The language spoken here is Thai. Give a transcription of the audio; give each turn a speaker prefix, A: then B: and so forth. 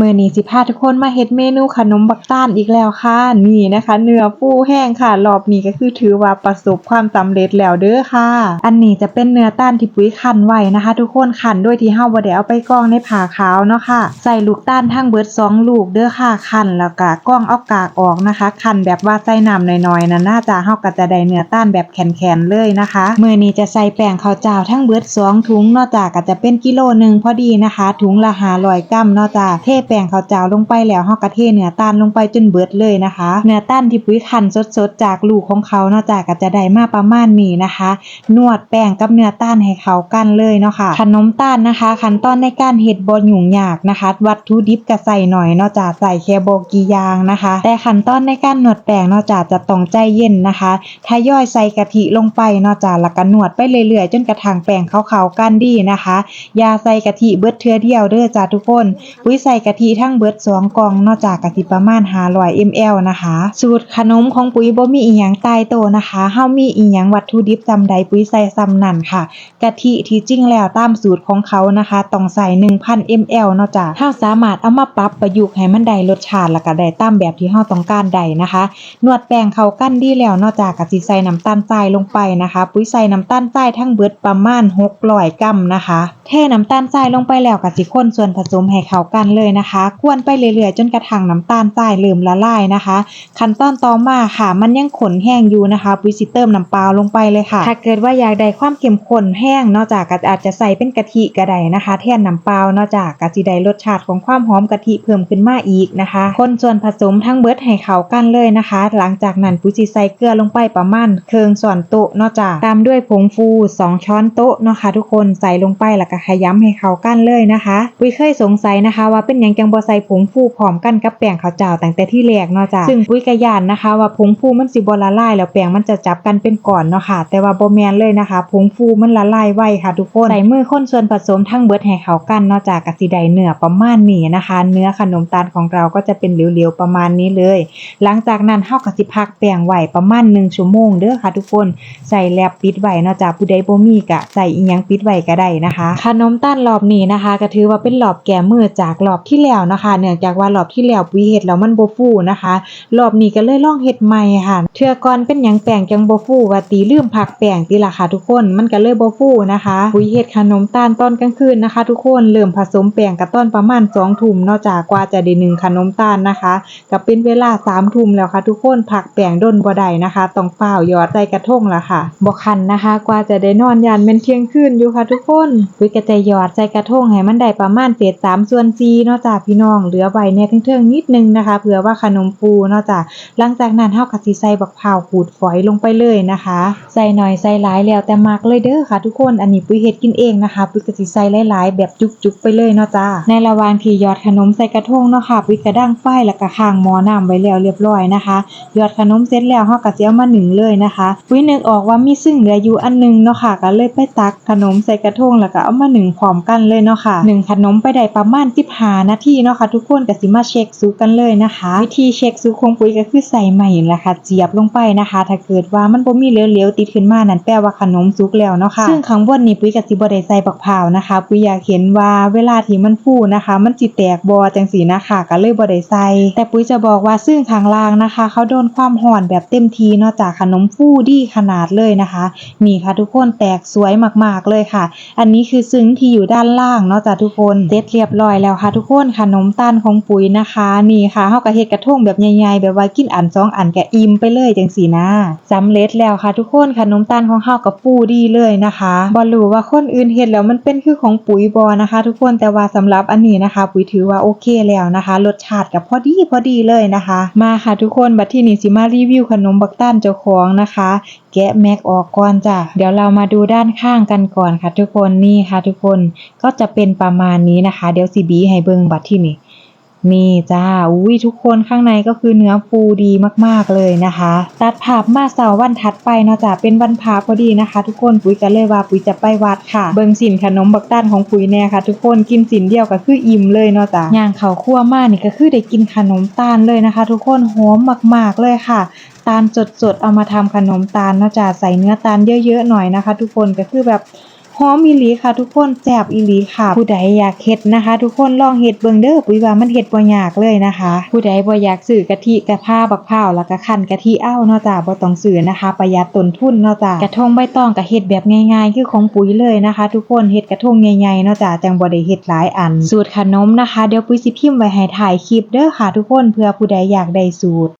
A: มื่อนี้สิพาทุกคนมาเฮ็ดเมนูขนมบักต้านอีกแล้วค่ะ นี่นะคะ เนื้อฟูแห้งค่ะรอบนี้ก็คือถือว่าประสบความสำเร็จแล้วเด้อค่ะ อันนี้จะเป็นเนื้อต้านที่ปุ้ยคั่นไว้นะคะ ทุกคนคั่นด้วยที่เฮาบ่ได้เอาไปกองในผ่าขาวเนาะค่ะ ใส่ลูกต้านทั้งเบิดสองลูกเด้อค่ะคั่นแล้วก็กองเอากากออกนะคะคั่นแบบว่าใส่น้ำน้อยๆนั่นน่าจะเฮาก็จะได้เนื้อต้านแบบแข็งๆเลยนะคะมื้อนี้จะใส่แป้งข้าวเจ้าทั้งเบิดสองถุงเนอกจากก็จะเป็นกิโลหนึงพอดีนะคะ ถุงละ500กรัมเนอกจากเทแป้งข้าวเจ้าลงไปแล้วเฮาก็เทเนื้อต้านลงไปจนเบิดเลยนะคะ เนื้อต้านที่ปุ้ยคันสดๆ จากลูกของเขาเนอกจากก็จะได้มาประมาณนี้นะคะ นวดแป้งกับเนื้อต้านให้เขากันเลยเนาะค่ะขนมต้านนะคะ ขั้นตอนในการเฮ็ดบ่ยุ่งยากนะคะ วัตถุดิบก็ใส่หน่อยเนอกจากใส่แค่บกี่ยางนะคะ แต่ขั้นตอนในการนวดแป้งเนอกจากจะต้องใจเย็นนะคะทยอยใส่กะทิลงไปเนอกจากแล้วก็นวดไปเรื่อยๆ จนกระทั่งแป้งเขาๆกันดีนะคะอย่าใส่กะทิเบิดเทือเดียวเด้อจ้าทุกคนปุ้ยใส่กะทิทั้งเบิดสองกล่องนอกจากกะทิประมาณ500 ml นะคะ สูตรขนมของปุ้ยบ่มีอีหยังตายโตนะคะเฮามีอีหยังวัตถุดิบจำใดปุ้ยใส่ซ้ำนั่นค่ะกะทิที่จริงแล้วตามสูตรของเขานะคะต้องใส่1,000 ml นาะจ้ะเฮาสามารถเอามาปรับประยุกต์ให้มันได้รสชาติแล้วก็ได้ตามแบบที่เฮาต้องการได้นะคะ นวดแป้งเข้ากันดีแล้วนอกจากกะสิใส่น้ำตาลทรายลงไปนะคะ ปุ้ยใส่น้ำตาลทรายทั้งเบิดประมาณ600กรัมนะคะเทน้ำตาลทรายลงไปแล้วก็สิคนส่วนผสมให้เข้ากันเลยนะคะ กวนไปเรื่อยๆ จนกระทั่งน้ำตาลทรายเริ่มละลายนะคะ ขั้นตอนต่อมาค่ะ มันยังขนแห้งอยู่นะคะปุ้ยสิเติมน้ำเปล่าลงไปเลยค่ะ ถ้าเกิดว่าอยากได้ความเข้มข้นแห้งนอกจากอาจจะใส่เป็นกะทิก็ได้นะคะ แทนน้ำเปล่านอกจากก็สิได้รสชาติของความหอมกะทิเพิ่มขึ้นมาอีกนะคะ คนส่วนผสมทั้งเบิดให้เข้ากันเลยนะคะ หลังจากนั้นปุ้ยสิใส่เกลือลงไปประมาณเครึ่งส่วนโต๊ะนอกจากตามด้วยผงฟูสองช้อนโต๊ะเนาะคะทุกคนใส่ลงไปแล้วก็ขย้ำให้เข้ากันเลยนะคะปุ้ยเคยสงสัยนะคะว่าเป็นหยังจังบ่ใส่ผงฟูพร้อมกันกับแป้งข้าวเจ้าตั้งแต่ที่แรกเนาะจ้ะซึ่งปุ้ยก็ย่านนะคะ ว่าผงฟูมันสิบ่ละลายแล้วแป้งมันจะจับกันเป็นก้อนเนาะค่ะ แต่ว่าบ่แม่นเลยนะคะผงฟูมันละลายไวค่ะทุกคนใส่มือคนส่วนผสมทั้งเบิดให้เข้ากันเนาะจากกะสิได้เนื้อประมาณนี้นะคะ เนื้อขนมตาลของเราก็จะเป็นเหลวๆประมาณนี้เลย หลังจากนั้นเฮาก็สิพักแป้งไว้ประมาณ1ชั่วโมงเด้อค่ะทุกคนใส่แลบปิดไว้เนาะจากผู้ใดบ่มีก็ใส่อีหยังปิดไว้ก็ได้นะคะ ขนมตาลรอบนี้นะคะ ก็ถือว่าเป็นรอบแก้มือจากรอบที่แล้วนะคะเนื่องจากว่ารอบที่แล้วปุยเฮ็ดแล้วมันบ่ฟูนะคะ รอบนี้ก็เลยลองเฮ็ดใหม่ค่ะเทื่อก่อนเป็นหยังแป้งจังบ่ฟูว่าตีลืมพักแป้งติล่ะค่ะทุกคนมันก็เลยบ่ฟูนะคะปุยเฮ็ดขนมตาลตอนกลางคืนนะคะ ทุกคนเริ่มผสมแป้งก็ตอนประมาณ2ทุ่มนาะจากกว่าจะได้นึ่งขนมตาลนะคะก็เป็นเวลา3ทุ่มแล้วค่ะทุกคนพักแป้งด้นบ่ได้นะคะต้องเฝ้ายอดใส่กระทงละค่ะบ่คันนะคะ กว่าจะได้นอนยานเป็นเที่ยงคืนอยู่ค่ะทุกคนปุยก็จะหยอดใส่กระทงให้มันได้ประมาณเศษ3ส่วน4เนอกจาะจ้าพี่น้องเหลือไว้แน่เทิงๆนิดนึงนะคะเผื่อว่าขนมฟูเนาะจ้าหลังจากนั้นเฮาก็สิใส่บักพร้าวขูดฝอยลงไปเลยนะคะ ใส่หน่อยใส่หลายแล้วแต่มักเลยเด้อค่ะ ทุกคนอันนี้ปุ้ยเฮ็ดกินเองนะคะปุ้ยก็สิใส่หลายๆ แบบจุกๆไปเลยเนาะจ้าในระหว่างที่หยอดขนมใส่กระทงเนาะค่ะปุ้ยก็ดั้งไฟแล้วก็ข้างหม้อน้ำไว้แล้วเรียบร้อยนะคะหยอดขนมเสร็จแล้วเฮาก็สิเอามาหนึ่งเลยนะคะปุ้ยนึกออกว่ามีซึ่งเหลืออยู่อันหนึงเนาะค่ะก็เลยไปตักขนมใส่กระทงแล้วก็เอามาหนึ่งพร้อมกันเลยเนาะค่ะหนึ่งขนมไปได้ประมาณ15นาทีเนาะค่ะทุกคนก็สิมาเช็คสุกกันเลยนะคะ วิธีเช็คสุกของปุ้ยก็คือใส่ใหม่แหละค่ะเจียบลงไปนะคะ ถ้าเกิดว่ามันบ่มีเหลวๆติดขึ้นมานั่นแปลว่าขนมสุกแล้วเนาะค่ะซึ่งข้างบนนี่ปุ้ยก็สิบ่ได้ใส่บักพร้าวนะคะ ปุ้ยอยากเห็นว่าเวลาที่มันฟูนะคะ มันสิแตกบ่จังซี่นะคะก็เลยบ่ได้ใส่แต่ปุ้ยจะบอกว่าซึ่งข้างล่างนะคะ เขาโดนความร้อนแบบเต็มทีเนาะจากขนมฟูดีขนาดเลยนะคะนี่ค่ะทุกคนแตกสวยมากๆเลยค่ะ อันนี้คือซึ้งที่อยู่ด้านล่างเนาะจ้ะทุกคนเสร็จเรียบร้อยแล้วค่ะทุกคนขนมตาลของปุ๋ยนะคะ นี่ค่ะเฮาก็เฮ็ดกระทงแบบใหญ่ๆแบบว่ากินอันสองอันก็อิ่มไปเลยจังซี่นะสำเร็จแล้วค่ะทุกคนขนมตาลของเฮาก็ฟูดีเลยนะคะบ่รู้ว่าคนอื่นเฮ็ดแล้วมันเป็นคือของปุ๋ยบ่นะคะ ทุกคนแต่ว่าสำหรับอันนี้นะคะ ปุ๋ยถือว่าโอเคแล้วนะคะ รสชาติก็พอดีพอดีเลยนะคะ มาค่ะทุกคนบัดที่นี้สิมารีวิวขนมบักต้านเจ้าของนะคะแกะแม็กออกก่อนจ้ะ เดี๋ยวเรามาดูด้านข้างกันก่อนค่ะทุกคน นี่ค่ะทุกคน ก็จะเป็นประมาณนี้นะคะ เดี๋ยวสีบีให้เบิ่งบัดที่นี่ นี่จ้าอุ้ยทุกคนข้างในก็คือเนื้อฟูดีมากๆเลยนะคะ ตัดภาพมาเสาร์วันถัดไปนะจ้ะเป็นวันพาพอดีนะคะ ทุกคนปุ๋ยก็เลยว่าปุ๋ยจะไปวัดค่ะ เบิ่งสินขนมบักต้านของปุ๋ยแน่ค่ะ ทุกคนกินสินเดียวก็คืออิ่มเลยเนาะจ้ะย่างเขาคั่วมากนี่ก็คือได้กินขนมตาลเลยนะคะ ทุกคนหอมมากๆเลยค่ะตาลสดๆเอามาทำขนมตาลนะจ้ะใส่เนื้อตาลเยอะๆหน่อยนะคะ ทุกคนก็คือแบบ หอมอีหลีค่ะ ทุกคนแซ่บอีหลีค่ะ ผู้ใดอยากเฮ็ดนะคะ ทุกคนลองเฮ็ดเบิ่งเด้อปุ้ยว่ามันเฮ็ดบ่ยากเลยนะคะ ผู้ใดบ่อยากซื้อกะทิกะผ้าบักพร้าวแล้วก็คั่นกะทิเอาเนาะจ้าบ่ต้องซื้อนะคะ ประหยัดต้นทุนเนาะจ้ากระทงใบตองก็เฮ็ดแบบง่ายๆ คือของปุ๋ยเลยนะคะ ทุกคนเฮ็ดกระทงใหญ่ๆเนาะจ้าจังบ่ได้เฮ็ดหลายอัน สูตรขนมนะคะเดี๋ยวปุ้ยสิพิมพ์ไว้ให้ถ่ายคลิปเด้อค่ะ ทุกคนเพื่อผู้ใดอยากได้สูตร